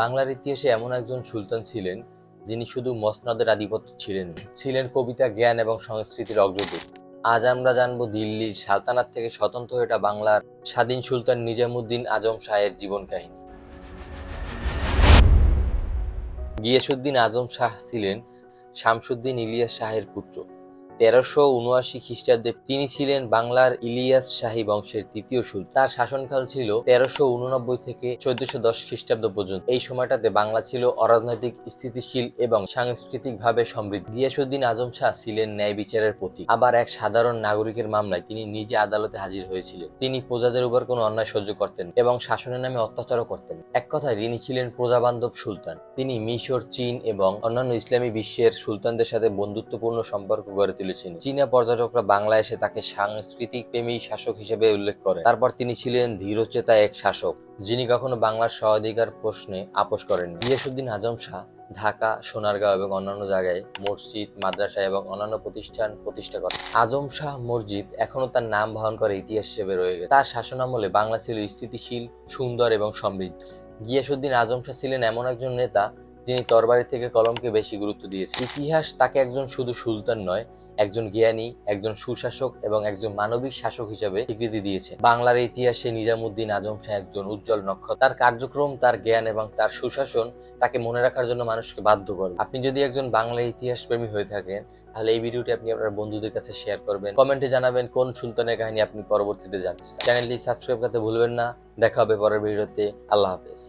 বাংলার ইতিহাসে এমন একজন সুলতান ছিলেন, যিনি শুধু মসনদের আধিপত্য ছিলেন ছিলেন কবিতা, জ্ঞান এবং সংস্কৃতির অগ্রদূত। আজ আমরা জানব দিল্লির সালতানাত থেকে স্বতন্ত্র হয়ে বাংলার স্বাধীন সুলতান নিজামুদ্দিন আজম শাহের জীবন কাহিনী। গিয়াসুদ্দিন আজম শাহ ছিলেন শামসুদ্দিন ইলিয়াস শাহের পুত্র। তেরোশো উনআশি খ্রিস্টাব্দে তিনি ছিলেন বাংলার ইলিয়াস শাহী বংশের তৃতীয় সুলতান তার শাসনকাল ছিল তেরোশো উননব্বই থেকে চোদ্দশো দশ খ্রিস্টাব্দ পর্যন্ত। এই সময়টাতে বাংলা ছিল অরাজনৈতিক, স্থিতিশীল এবং সাংস্কৃতিকভাবে সমৃদ্ধ। গিয়াসুদ্দিন আজম শাহ ছিলেন ন্যায় বিচারের প্রতীক। আবার এক সাধারণ নাগরিকের মামলায় তিনি নিজে আদালতে হাজির হয়েছিলেন। তিনি প্রজাদের উপর কোনো অন্যায় সহ্য করতেন এবং শাসনের নামে অত্যাচারও করতেন এক কথায়, তিনি ছিলেন প্রজাবান্ধব সুলতান। তিনি মিশর, চীন এবং অন্যান্য ইসলামী বিশ্বের সুলতানদের সাথে বন্ধুত্বপূর্ণ সম্পর্ক গড়ে তুলেছিলেন চীনা পর্যটকরা বাংলায় এসে তাকে সাংস্কৃতিক প্রেমী শাসক হিসেবে উল্লেখ করেন তারপর তিনি ছিলেন ধীরচেতা এক শাসক, যিনি কখনো বাংলার স্বাধিকার প্রশ্নে আপোষ করেননি। গিয়াসুদ্দিন আজম শাহ ঢাকা, সোনারগাঁও এবং অন্যান্য জায়গায় মসজিদ, মাদ্রাসা এবং অন্যান্য প্রতিষ্ঠান প্রতিষ্ঠা করেন। আজম শাহ মসজিদ এখনও তার নাম বহন করে ইতিহাস হিসেবে রয়ে গেছে। তার শাসনামলে বাংলা ছিল স্থিতিশীল, সুন্দর এবং সমৃদ্ধ। গিয়াসুদ্দিন আজম শাহ ছিলেন এমন একজন নেতা, যিনি তরবারি থেকে কলমকে বেশি গুরুত্ব দিয়েছে ইতিহাস তাকে একজন শুধু সুলতান নয় একজন জ্ঞানী, একজন সুশাসক এবং একজন মানবিক শাসক হিসেবে স্বীকৃতি দিয়েছে। বাংলার ইতিহাসে নিজামুদ্দিন আজম শাহ একজন উজ্জ্বল নক্ষত্র। তার কার্যক্রম, তার জ্ঞান এবং তার সুশাসন তাকে মনে রাখার জন্য মানুষকে বাধ্য করে। আপনি যদি একজন বাংলা ইতিহাস প্রেমী হয়ে থাকেন, তাহলে এই ভিডিওটি আপনি আপনার বন্ধুদের কাছে শেয়ার করবেন। কমেন্টে জানাবেন কোন সুলতানের কাহিনী আপনি পরবর্তীতে জানতে চ্যানেলটি সাবস্ক্রাইব করতে ভুলবেন না। দেখা হবে পরের ভিডিওতে। আল্লাহ হাফেজ।